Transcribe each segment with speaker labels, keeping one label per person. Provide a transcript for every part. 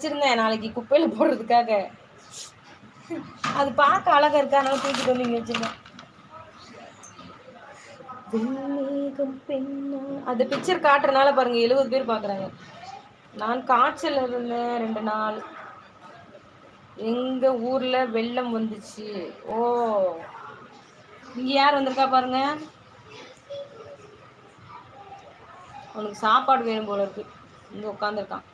Speaker 1: வச்சிருந்தேன் நாளைக்கு குப்பையில போடுறதுக்காக. அது பார்க்க அழகா இருக்கா அதனால தூக்கிட்டு வந்து இங்க வச்சிருந்தேன். அந்த பிக்சர் காட்டுறதுனால பாருங்க எழுபது பேர் பாக்குறாங்க நான் காய்ச்சல் இருந்தேன் ரெண்டு நாள். எங்க ஊர்ல வெள்ளம் வந்துச்சு. ஓ. இங்க யார் வந்திருக்கா பாருங்க? உனக்கு சாப்பாடு வேணும் போல இருக்கு. இங்க உட்காந்துருக்கான்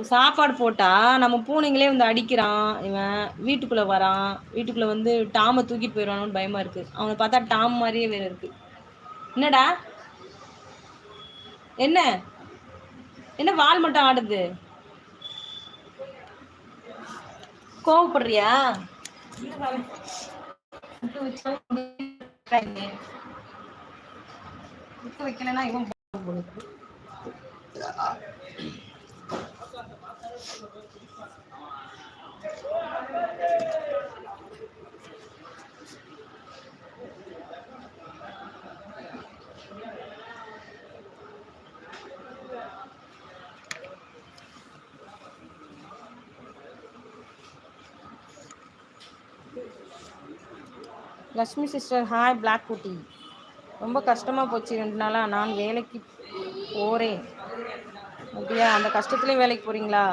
Speaker 1: சாப்பாடு போட்டால் நம்ம பூனைங்களே வந்து அடிக்கிறான். இவன் வீட்டுக்குள்ளே வரான். வீட்டுக்குள்ளே வந்து டாமை தூக்கிட்டு போயிடுவானு பயமாக இருக்கு. அவனை பார்த்தா டாம் மாதிரியே வேறு இருக்கு. என்னடா? என்ன? என்ன வால் மட்டும் ஆடுது? கோவப்படுறியா? வைக்கலன்னா இவன் லக்ஷ்மி சிஸ்டர் ஹாய் பிளாக் குட்டி. ரொம்ப கஷ்டமாக போச்சு ரெண்டு நாளாக நான் வேலைக்கு போகிறேன் அப்படியா? அந்த கஷ்டத்துலேயும் வேலைக்கு போகிறீங்களா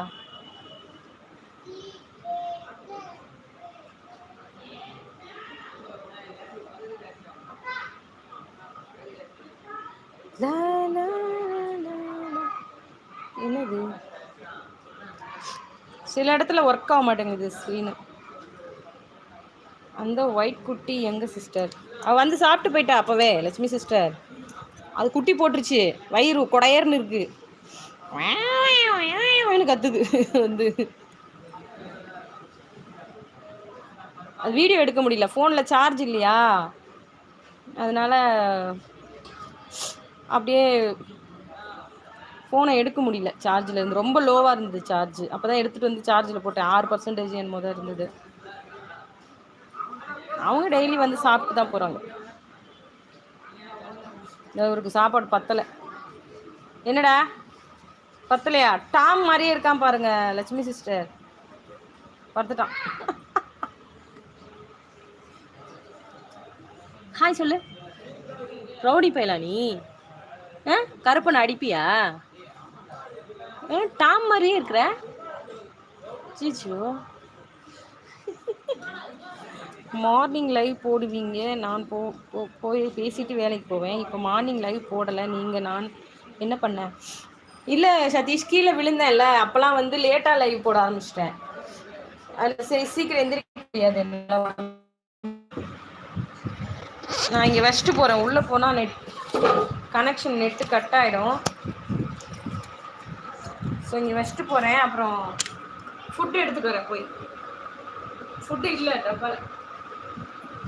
Speaker 1: என்னது? சில இடத்துல ஒர்க் ஆக மாட்டேங்குது ஸ்க்ரீனு அந்த ஒயிட் குட்டி எங்க சிஸ்டர் அவள் வந்து சாப்பிட்டு போயிட்டா அப்போவே லட்சுமி சிஸ்டர் அது குட்டி போட்டுருச்சு. வயிறு கொடையர்னு இருக்கு. கத்துது வந்து. அது வீடியோ எடுக்க முடியல. ஃபோனில் சார்ஜ் இல்லையா? அதனால் அப்படியே ஃபோனை எடுக்க முடியல. சார்ஜில் இருந்து ரொம்ப லோவாக இருந்தது சார்ஜ் அப்போ தான் எடுத்துகிட்டு வந்து சார்ஜில் போட்டேன். ஆறு பர்சன்டேஜ் என்னமோ இருந்தது. அவங்க டெய்லி வந்து சாப்பிட்டு தான் போகிறாங்க இவருக்கு சாப்பாடு பத்தலை. என்னடா? பத்தலையா? டாம் மாதிரியே இருக்கான் பாருங்க லட்சுமி சிஸ்டர் பத்துட்டான் ஹாய் சொல்லு. ரவுடி பயிலா நீ? ஆ? கருப்பனை அடிப்பியா? ஏன் டாம் மாதிரியே இருக்கிற? சீச்சோ. மார்னிங் லைவ் போடுவீங்க. நான் போ போய் பேசிட்டு வேலைக்கு போவேன். இப்போ மார்னிங் லைவ் போடலை. நீங்கள் நான் என்ன பண்ண? இல்லை சதீஷ் கீழே விழுந்தேன்ல. அப்போல்லாம் வந்து லேட்டாக லைவ் போட ஆரம்பிச்சிட்டேன். அதில் சரி சீக்கிரம் எந்திரிக்க முடியாது. நான் இங்கே வச்சுட்டு போகிறேன் உள்ளே போனால் நெட் கனெக்ஷன் நெட்டு கட் ஆகிடும் ஸோ இங்கே வச்சுட்டு போகிறேன் அப்புறம் ஃபுட்டு எடுத்துகிட்டு வரேன் போய். ஃபுட்டு இல்லை டப்பால்.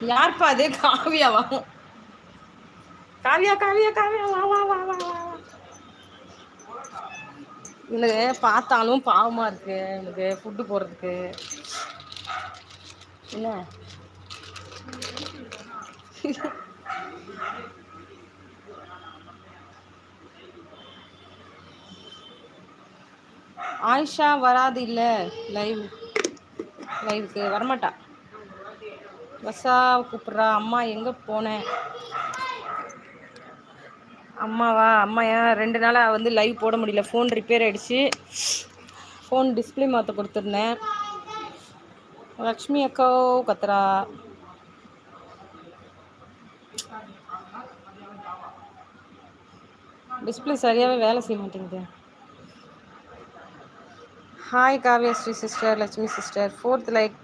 Speaker 1: யார்ப்பா அது? காவியாவா காவியா காவியா காவியா வா வா வா வா வா. எனக்கு பார்த்தாலும் பாவமா இருக்கு. எனக்கு ஃபுட்டு போடுறதுக்கு. என்ன? ஆயிஷா வராது இல்லை லைவ் லைவுக்கு வரமாட்டா. வசாவை கூப்பிட்றா அம்மா எங்கே போனேன் அம்மாவா? அம்மா ஏன் ரெண்டு நாளாக வந்து லைவ் போட முடியல. ஃபோன் ரிப்பேர் ஆகிடுச்சு ஃபோன் டிஸ்பிளே மாற்ற கொடுத்துருந்தேன். லக்ஷ்மி அக்கா கத்துறா. டிஸ்பிளே சரியாகவே வேலை செய்ய மாட்டேங்குது. Hi Kavya Sri sister Lakshmi sister fourth like